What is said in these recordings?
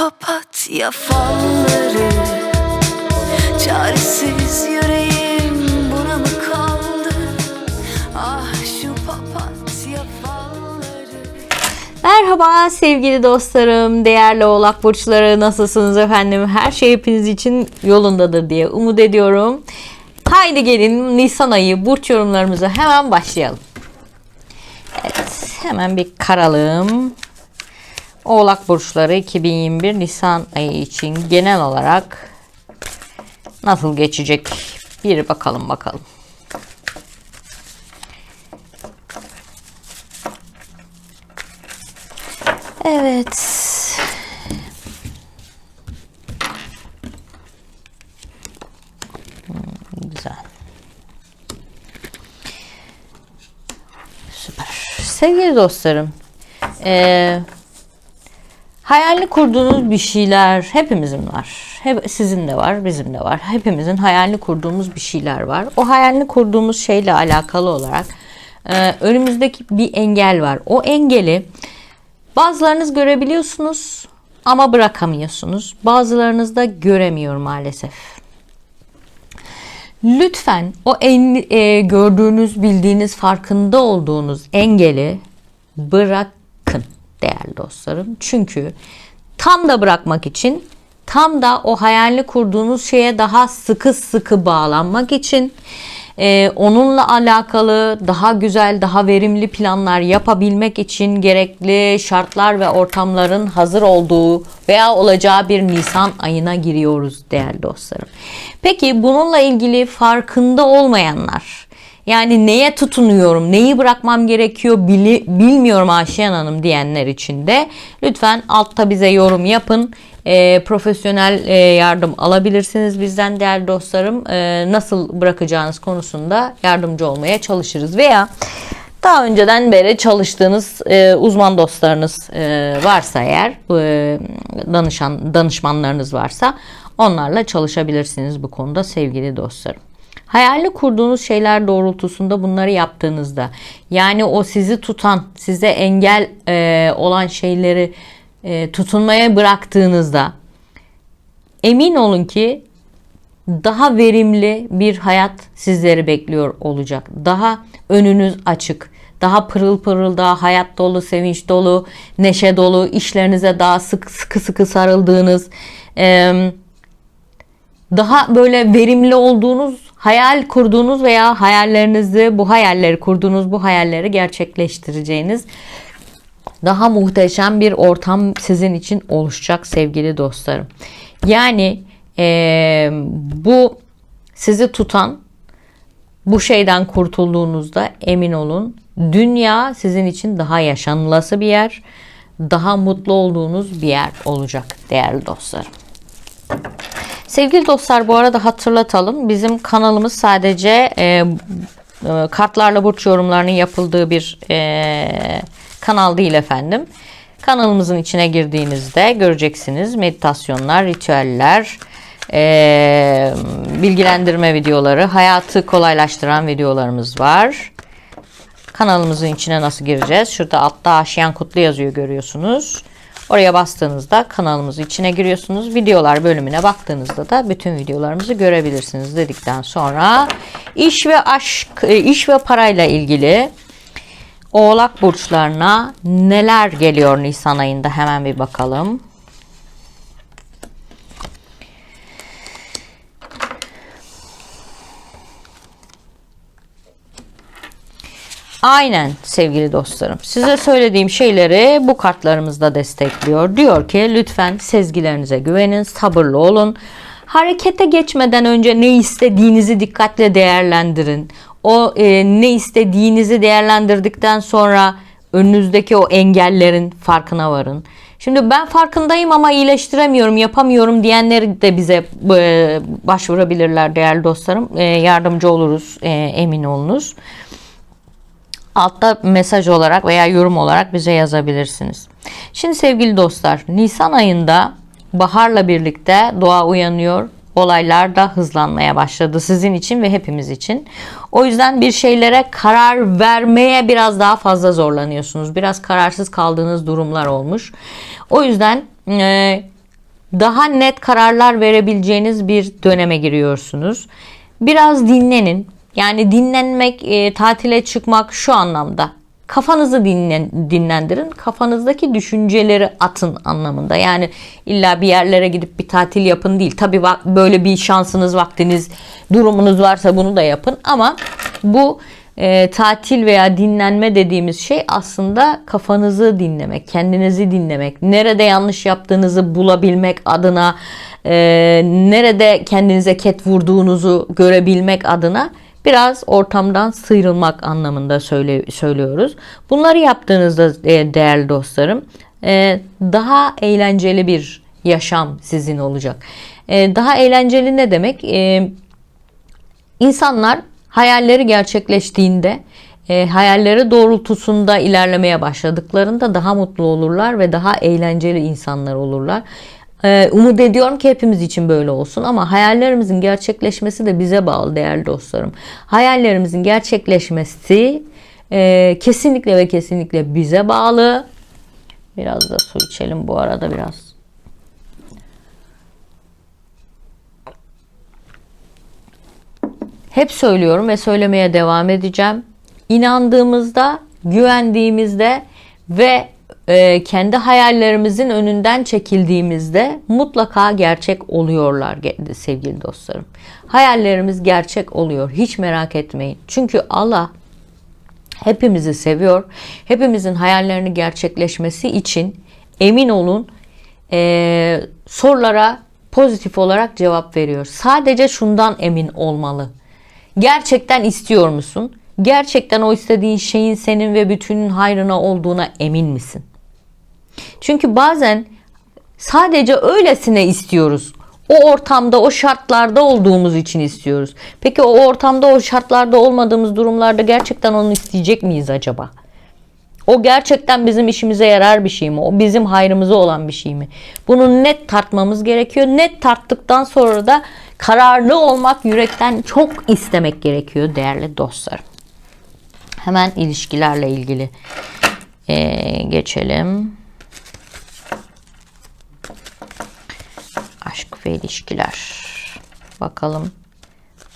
papatya falları Çaresiz yüreğim buna mı kaldı Ah şu papatya falları Merhaba sevgili dostlarım, değerli oğlak burçları nasılsınız efendim? Her şey hepiniz için yolundadır diye umut ediyorum. Haydi gelin Nisan ayı burç yorumlarımıza hemen başlayalım. Evet, hemen bir karalım. Oğlak burçları 2021 Nisan ayı için genel olarak nasıl geçecek? Bir bakalım bakalım. Evet. Hmm, Güzel. Süper. Sevgili dostlarım, eee hayalini kurduğunuz bir şeyler hepimizin var. Hep, sizin de var, bizim de var. Hepimizin hayalini kurduğumuz bir şeyler var. O hayalini kurduğumuz şeyle alakalı olarak eee, önümüzdeki bir engel var. O engeli Bazılarınız görebiliyorsunuz ama bırakamıyorsunuz. Bazılarınız da göremiyor maalesef. Lütfen o en, e, gördüğünüz, bildiğiniz, farkında olduğunuz engeli bırakın değerli dostlarım. Çünkü tam da bırakmak için, tam da o hayalini kurduğunuz şeye daha sıkı sıkı bağlanmak için e, onunla alakalı daha güzel, daha verimli planlar yapabilmek için gerekli şartlar ve ortamların hazır olduğu veya olacağı bir Nisan ayına giriyoruz değerli dostlarım. Peki bununla ilgili farkında olmayanlar, yani neye tutunuyorum, neyi bırakmam gerekiyor bili, bilmiyorum Ayşen Hanım diyenler için de lütfen altta bize yorum yapın. E, profesyonel e, yardım alabilirsiniz bizden değerli dostlarım. E, nasıl bırakacağınız konusunda yardımcı olmaya çalışırız. Veya daha önceden beri çalıştığınız e, uzman dostlarınız e, varsa eğer, e, danışan danışmanlarınız varsa onlarla çalışabilirsiniz bu konuda sevgili dostlarım. Hayalini kurduğunuz şeyler doğrultusunda bunları yaptığınızda yani o sizi tutan, size engel e, olan şeyleri e, tutunmaya bıraktığınızda emin olun ki daha verimli bir hayat sizleri bekliyor olacak. Daha önünüz açık. Daha pırıl pırıl, daha hayat dolu, sevinç dolu, neşe dolu, işlerinize daha sık sıkı sıkı sarıldığınız, eee daha böyle verimli olduğunuz, hayal kurduğunuz veya hayallerinizi, bu hayalleri kurduğunuz bu hayalleri gerçekleştireceğiniz daha muhteşem bir ortam sizin için oluşacak sevgili dostlarım. Yani eee, bu sizi tutan bu şeyden kurtulduğunuzda emin olun dünya sizin için daha yaşanılası bir yer, daha mutlu olduğunuz bir yer olacak değerli dostlarım. Sevgili dostlar bu arada hatırlatalım. Bizim kanalımız sadece e, e, kartlarla burç yorumlarının yapıldığı bir e, kanal değil efendim. Kanalımızın içine girdiğinizde göreceksiniz meditasyonlar, ritüeller, e, bilgilendirme videoları, hayatı kolaylaştıran videolarımız var. Kanalımızın içine nasıl gireceğiz? Şurada altta Aşiyan Kutlu yazıyor görüyorsunuz. Oraya bastığınızda kanalımızın içine giriyorsunuz. Videolar bölümüne baktığınızda da bütün videolarımızı görebilirsiniz dedikten sonra iş ve aşk, e, iş ve parayla ilgili Oğlak burçlarına neler geliyor Nisan ayında hemen bir bakalım. Aynen sevgili dostlarım. Size söylediğim şeyleri bu kartlarımızda destekliyor. Diyor ki lütfen sezgilerinize güvenin, sabırlı olun. Harekete geçmeden önce ne istediğinizi dikkatle değerlendirin. O e, ne istediğinizi değerlendirdikten sonra önünüzdeki o engellerin farkına varın. Şimdi ben farkındayım ama iyileştiremiyorum, yapamıyorum diyenleri de bize e, başvurabilirler değerli dostlarım. E, yardımcı oluruz e, emin olunuz altta mesaj olarak veya yorum olarak bize yazabilirsiniz. Şimdi sevgili dostlar, Nisan ayında baharla birlikte doğa uyanıyor. Olaylar da hızlanmaya başladı sizin için ve hepimiz için. O yüzden bir şeylere karar vermeye biraz daha fazla zorlanıyorsunuz. Biraz kararsız kaldığınız durumlar olmuş. O yüzden e, daha net kararlar verebileceğiniz bir döneme giriyorsunuz. Biraz dinlenin. Yani dinlenmek, e, tatile çıkmak şu anlamda. Kafanızı dinlen, dinlendirin. Kafanızdaki düşünceleri atın anlamında. Yani illa bir yerlere gidip bir tatil yapın değil. Tabii böyle bir şansınız, vaktiniz, durumunuz varsa bunu da yapın. Ama bu e, tatil veya dinlenme dediğimiz şey aslında kafanızı dinlemek, kendinizi dinlemek, nerede yanlış yaptığınızı bulabilmek adına, e, nerede kendinize ket vurduğunuzu görebilmek adına biraz ortamdan sıyrılmak anlamında söyle, söylüyoruz. Bunları yaptığınızda e, değerli dostlarım e, daha eğlenceli bir yaşam sizin olacak. E, daha eğlenceli ne demek? İnsanlar hayalleri gerçekleştiğinde, hayalleri doğrultusunda ilerlemeye başladıklarında daha mutlu olurlar ve daha eğlenceli insanlar olurlar. E, umut ediyorum ki hepimiz için böyle olsun ama hayallerimizin gerçekleşmesi de bize bağlı değerli dostlarım. Hayallerimizin gerçekleşmesi e, kesinlikle ve kesinlikle bize bağlı. Biraz da su içelim bu arada biraz. Hep söylüyorum ve söylemeye devam edeceğim. İnandığımızda, güvendiğimizde ve e, kendi hayallerimizin önünden çekildiğimizde mutlaka gerçek oluyorlar sevgili dostlarım. Hayallerimiz gerçek oluyor. Hiç merak etmeyin. Çünkü Allah hepimizi seviyor. Hepimizin hayallerini gerçekleşmesi için emin olun e, sorulara pozitif olarak cevap veriyor. Sadece şundan emin olmalı. Gerçekten istiyor musun? Gerçekten o istediğin şeyin senin ve bütünün hayrına olduğuna emin misin? Çünkü bazen sadece öylesine istiyoruz. O ortamda, o şartlarda olduğumuz için istiyoruz. Peki o ortamda, o şartlarda olmadığımız durumlarda gerçekten onu isteyecek miyiz acaba? O gerçekten bizim işimize yarar bir şey mi? O bizim hayrımıza olan bir şey mi? Bunu net tartmamız gerekiyor. Net tarttıktan sonra da kararlı olmak, yürekten çok istemek gerekiyor değerli dostlarım. Hemen ilişkilerle ilgili ee, geçelim. Aşk ve ilişkiler. Bakalım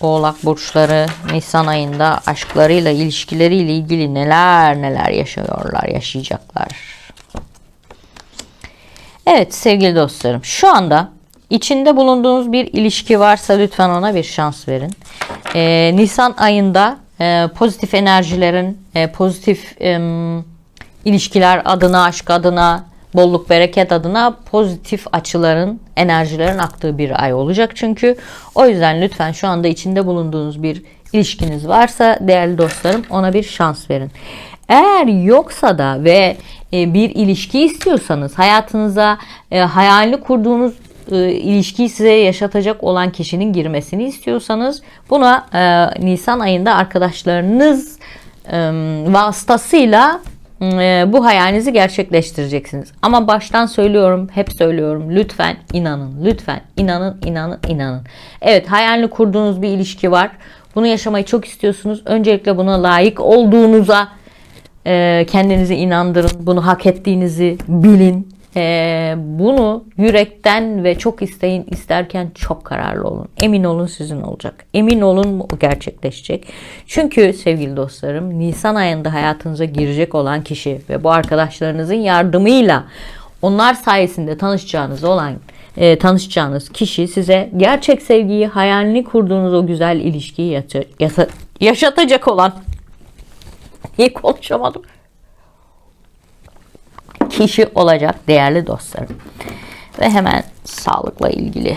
Oğlak burçları Nisan ayında aşklarıyla, ilişkileriyle ilgili neler neler yaşıyorlar, yaşayacaklar. Evet sevgili dostlarım, şu anda içinde bulunduğunuz bir ilişki varsa lütfen ona bir şans verin. Ee, Nisan ayında e, pozitif enerjilerin, e, pozitif e, ilişkiler adına, aşk adına, bolluk bereket adına pozitif açıların, enerjilerin aktığı bir ay olacak çünkü. O yüzden lütfen şu anda içinde bulunduğunuz bir ilişkiniz varsa değerli dostlarım ona bir şans verin. Eğer yoksa da ve e, bir ilişki istiyorsanız hayatınıza e, hayalini kurduğunuz e, ilişkiyi size yaşatacak olan kişinin girmesini istiyorsanız buna Nisan ayında arkadaşlarınız vasıtasıyla bu hayalinizi gerçekleştireceksiniz. Ama baştan söylüyorum, hep söylüyorum. Lütfen inanın, lütfen inanın, inanın, inanın. Evet, hayalini kurduğunuz bir ilişki var. Bunu yaşamayı çok istiyorsunuz. Öncelikle buna layık olduğunuza e, kendinizi inandırın. Bunu hak ettiğinizi bilin. E, bunu yürekten ve çok isteyin isterken çok kararlı olun. Emin olun sizin olacak. Emin olun bu gerçekleşecek. Çünkü sevgili dostlarım Nisan ayında hayatınıza girecek olan kişi ve bu arkadaşlarınızın yardımıyla onlar sayesinde tanışacağınız olan e, tanışacağınız kişi size gerçek sevgiyi hayalini kurduğunuz o güzel ilişkiyi yaşa- yaşa- yaşatacak olan İyi konuşamadım kişi olacak değerli dostlarım. Ve hemen sağlıkla ilgili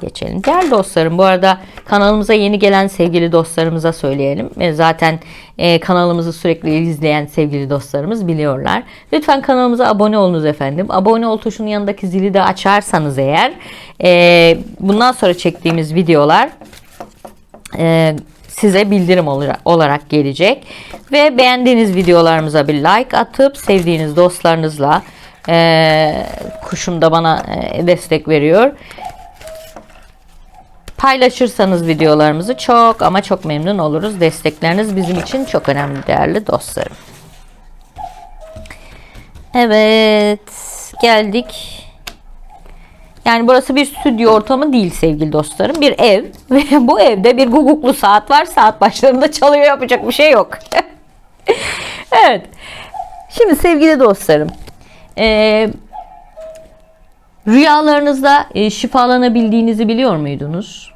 geçelim. Değerli dostlarım bu arada kanalımıza yeni gelen sevgili dostlarımıza söyleyelim. E, Zaten e, kanalımızı sürekli izleyen sevgili dostlarımız biliyorlar. Lütfen kanalımıza abone olunuz efendim. Abone ol tuşunun yanındaki zili de açarsanız eğer e, bundan sonra çektiğimiz videolar e, size bildirim olarak, gelecek. Ve beğendiğiniz videolarımıza bir like atıp sevdiğiniz dostlarınızla e, kuşum da bana e, destek veriyor. Paylaşırsanız videolarımızı çok ama çok memnun oluruz. Destekleriniz bizim için çok önemli değerli dostlarım. Evet geldik Yani burası bir stüdyo ortamı değil sevgili dostlarım. Bir ev ve bu evde bir guguklu saat var. Saat başlarında çalıyor yapacak bir şey yok. evet. Şimdi sevgili dostlarım. Eee Rüyalarınızda e, şifalanabildiğinizi biliyor muydunuz?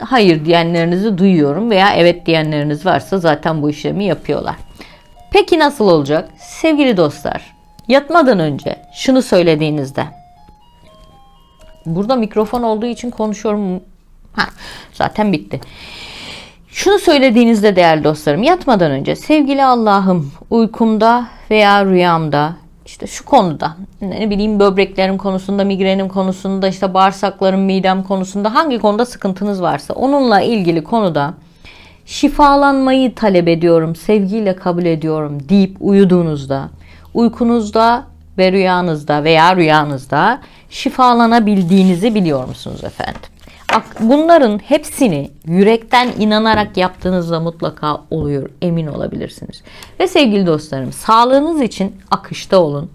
Hayır diyenlerinizi duyuyorum veya evet diyenleriniz varsa zaten bu işlemi yapıyorlar. Peki nasıl olacak? Sevgili dostlar, yatmadan önce şunu söylediğinizde Burada mikrofon olduğu için konuşuyorum. Ha, zaten bitti. Şunu söylediğinizde değerli dostlarım yatmadan önce sevgili Allah'ım uykumda veya rüyamda işte şu konuda ne bileyim böbreklerim konusunda migrenim konusunda işte bağırsaklarım midem konusunda hangi konuda sıkıntınız varsa onunla ilgili konuda şifalanmayı talep ediyorum sevgiyle kabul ediyorum deyip uyuduğunuzda uykunuzda ve rüyanızda veya rüyanızda şifalanabildiğinizi biliyor musunuz efendim? Bunların hepsini yürekten inanarak yaptığınızda mutlaka oluyor. Emin olabilirsiniz. Ve sevgili dostlarım sağlığınız için akışta olun.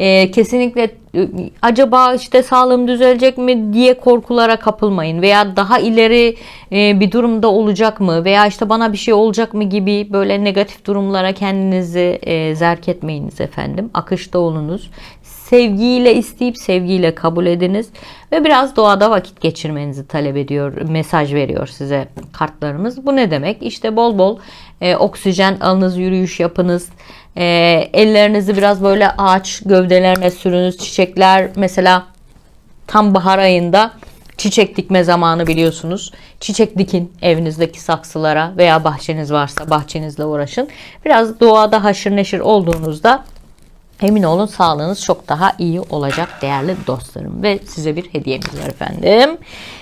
Ee, kesinlikle e, acaba işte sağlığım düzelecek mi diye korkulara kapılmayın veya daha ileri e, bir durumda olacak mı veya işte bana bir şey olacak mı gibi böyle negatif durumlara kendinizi e, zerk etmeyiniz efendim. Akışta olunuz. Sevgiyle isteyip sevgiyle kabul ediniz ve biraz doğada vakit geçirmenizi talep ediyor, mesaj veriyor size kartlarımız. Bu ne demek? İşte bol bol e, oksijen alınız, yürüyüş yapınız. E, ellerinizi biraz böyle ağaç gövdelerine sürünüz. Çiçekler mesela tam bahar ayında çiçek dikme zamanı biliyorsunuz. Çiçek dikin evinizdeki saksılara veya bahçeniz varsa bahçenizle uğraşın. Biraz doğada haşır neşir olduğunuzda Emin olun sağlığınız çok daha iyi olacak değerli dostlarım. Ve size bir hediyemiz var efendim.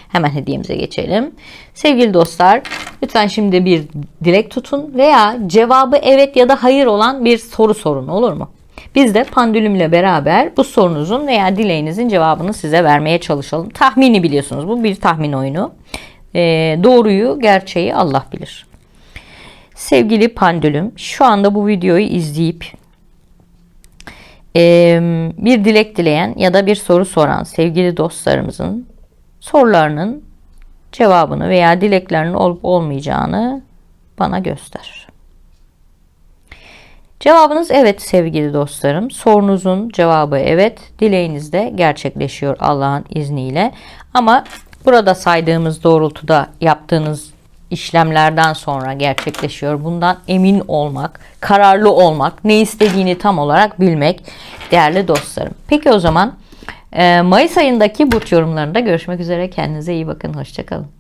Hemen hediyemize geçelim. Sevgili dostlar lütfen şimdi bir dilek tutun veya cevabı evet ya da hayır olan bir soru sorun olur mu? Biz de pandülümle beraber bu sorunuzun veya dileğinizin cevabını size vermeye çalışalım. Tahmini biliyorsunuz bu bir tahmin oyunu. Ee, doğruyu gerçeği Allah bilir. Sevgili pandülüm şu anda bu videoyu izleyip ee, bir dilek dileyen ya da bir soru soran sevgili dostlarımızın sorularının cevabını veya dileklerinin olup olmayacağını bana göster. Cevabınız evet sevgili dostlarım. Sorunuzun cevabı evet. Dileğiniz de gerçekleşiyor Allah'ın izniyle. Ama burada saydığımız doğrultuda yaptığınız işlemlerden sonra gerçekleşiyor. Bundan emin olmak, kararlı olmak, ne istediğini tam olarak bilmek değerli dostlarım. Peki o zaman Mayıs ayındaki burç yorumlarında görüşmek üzere. Kendinize iyi bakın. Hoşçakalın.